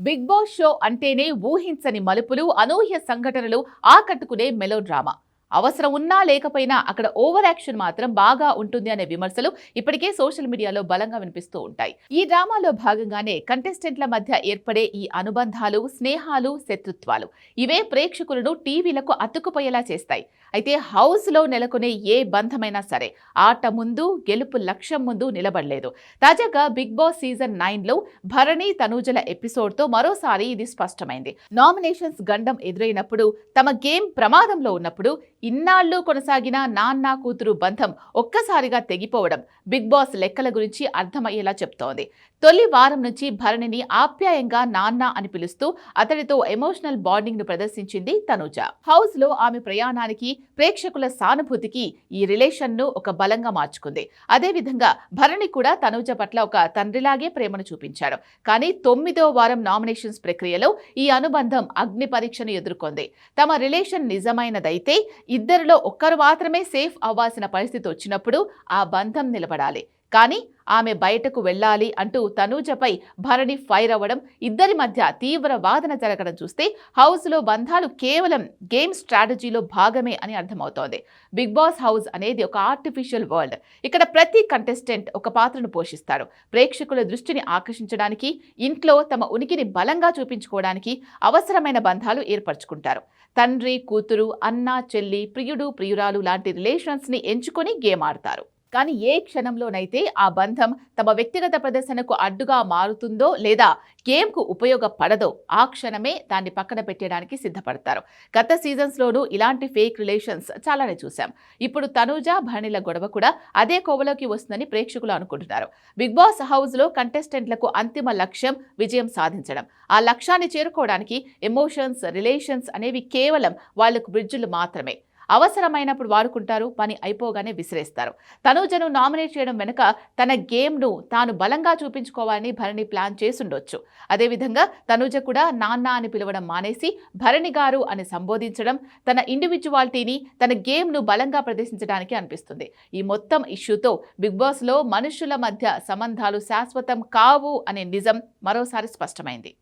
Big boss show అంటేనే ఊహించని మలుపులు అనూహ్య సంఘటనలు ఆకట్టుకునే మెలో డ్రామా అవసరం ఉన్నా లేకపోయినా అక్కడ ఓవర్ యాక్షన్ మాత్రం బాగా ఉంటుంది అనే విమర్శలు ఇప్పటికే సోషల్ మీడియాలో బలంగా వినిపిస్తూ ఉంటాయి. ఈ డ్రామాలో భాగంగానే కంటెస్టెంట్ల మధ్య ఏర్పడే ఈ అనుబంధాలు స్నేహాలు శత్రుత్వాలు ఇవే ప్రేక్షకులను టీవీలకు అతుక్కుపోయేలా చేస్తాయి. అయితే హౌస్లో నెలకొనే ఏ బంధమైనా సరే ఆట ముందు గెలుపు లక్ష్యం ముందు నిలబడలేదు. తాజాగా బిగ్ బాస్ సీజన్ నైన్లో భరణి తనూజల ఎపిసోడ్తో మరోసారి ఇది స్పష్టమైంది. నామినేషన్స్ గండం ఎదురైనప్పుడు తమ గేమ్ ప్రమాదంలో ఉన్నప్పుడు ఇన్నాళ్ళు కొనసాగిన నాన్న కూతురు బంధం ఒక్కసారిగా తెగిపోవడం బిగ్ బాస్ లెక్కల గురించి అర్థమయ్యేలా చెప్తోంది. తొలి వారం నుంచి భరణిని ఆప్యాయంగా నాన్న అని పిలుస్తూ అతడితో ఎమోషనల్ బాండింగ్ను ప్రదర్శించింది తనుజ. హౌస్లో ఆమె ప్రయాణానికి ప్రేక్షకుల సానుభూతికి ఈ రిలేషన్ను ఒక బలంగా మార్చుకుంది. అదేవిధంగా భరణి కూడా తనుజ పట్ల ఒక తండ్రిలాగే ప్రేమను చూపించాడు. కానీ తొమ్మిదో వారం నామినేషన్స్ ప్రక్రియలో ఈ అనుబంధం అగ్ని పరీక్షను ఎదుర్కొంది. తమ రిలేషన్ నిజమైనదైతే ఇద్దరిలో ఒక్కరు మాత్రమే సేఫ్ అవ్వాల్సిన పరిస్థితి వచ్చినప్పుడు ఆ బంధం నిలబడాలి. కానీ ఆమె బయటకు వెళ్ళాలి అంటూ తనూజపై భరణి ఫైర్ అవ్వడం ఇద్దరి మధ్య తీవ్ర వాదన జరగడం చూస్తే హౌస్లో బంధాలు కేవలం గేమ్ స్ట్రాటజీలో భాగమే అని అర్థమవుతోంది. బిగ్ బాస్ హౌస్ అనేది ఒక ఆర్టిఫిషియల్ వరల్డ్. ఇక్కడ ప్రతి కంటెస్టెంట్ ఒక పాత్రను పోషిస్తారు. ప్రేక్షకుల దృష్టిని ఆకర్షించడానికి ఇంట్లో తమ ఉనికిని బలంగా చూపించుకోవడానికి అవసరమైన బంధాలు ఏర్పరచుకుంటారు. తండ్రి కూతురు అన్న చెల్లి ప్రియుడు ప్రియురాలు లాంటి రిలేషన్స్ని ఎంచుకొని గేమ్ ఆడతారు. కానీ ఏ క్షణంలోనైతే ఆ బంధం తమ వ్యక్తిగత ప్రదర్శనకు అడ్డుగా మారుతుందో లేదా గేమ్కు ఉపయోగపడదో ఆ క్షణమే దాన్ని పక్కన పెట్టడానికి సిద్ధపడతారు. గత సీజన్స్లోనూ ఇలాంటి ఫేక్ రిలేషన్స్ చాలానే చూశాం. ఇప్పుడు తనూజ భరణిల గొడవ కూడా అదే కోవలోకి వస్తుందని ప్రేక్షకులు అనుకుంటున్నారు. బిగ్ బాస్ హౌస్లో కంటెస్టెంట్లకు అంతిమ లక్ష్యం విజయం సాధించడం. ఆ లక్ష్యాన్ని చేరుకోవడానికి ఎమోషన్స్ రిలేషన్స్ అనేవి కేవలం వాళ్ళకు బ్రిడ్జులు మాత్రమే. అవసరమైనప్పుడు వాడుకుంటారు పని అయిపోగానే విసిరేస్తారు. తనూజను నామినేట్ చేయడం వెనుక తన గేమ్ను తాను బలంగా చూపించుకోవాలని భరణి ప్లాన్ చేసుండొచ్చు. అదేవిధంగా తనూజ కూడా నాన్న అని పిలవడం మానేసి భరణి గారు అని సంబోధించడం తన ఇండివిజువాలిటీని తన గేమ్ను బలంగా ప్రదర్శించడానికి అనిపిస్తుంది. ఈ మొత్తం ఇష్యూతో బిగ్ బాస్లో మనుషుల మధ్య సంబంధాలు శాశ్వతం కావు అనే నిజం మరోసారి స్పష్టమైంది.